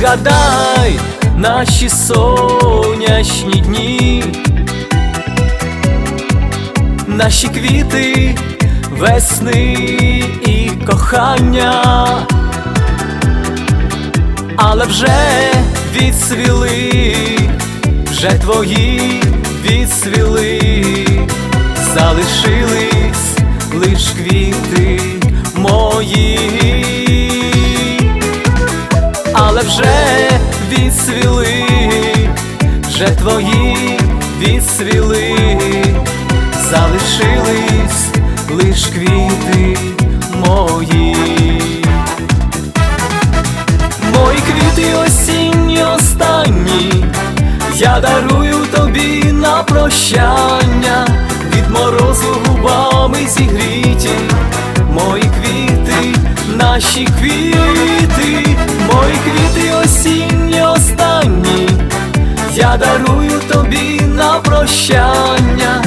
згадай наші сонячні дні, наші квіти, весни і кохання, але вже відсвіли, вже твої відсвіли, залишились лиш квіти мої але вже відсвіли, вже твої відсвіли, залишились лиш квіти мої. Мої квіти осінні останні, я дарую тобі на прощання, від морозу губами зігріті, мої квіти, наші квіти, мої квіти осінні останні, я дарую тобі на прощання,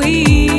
we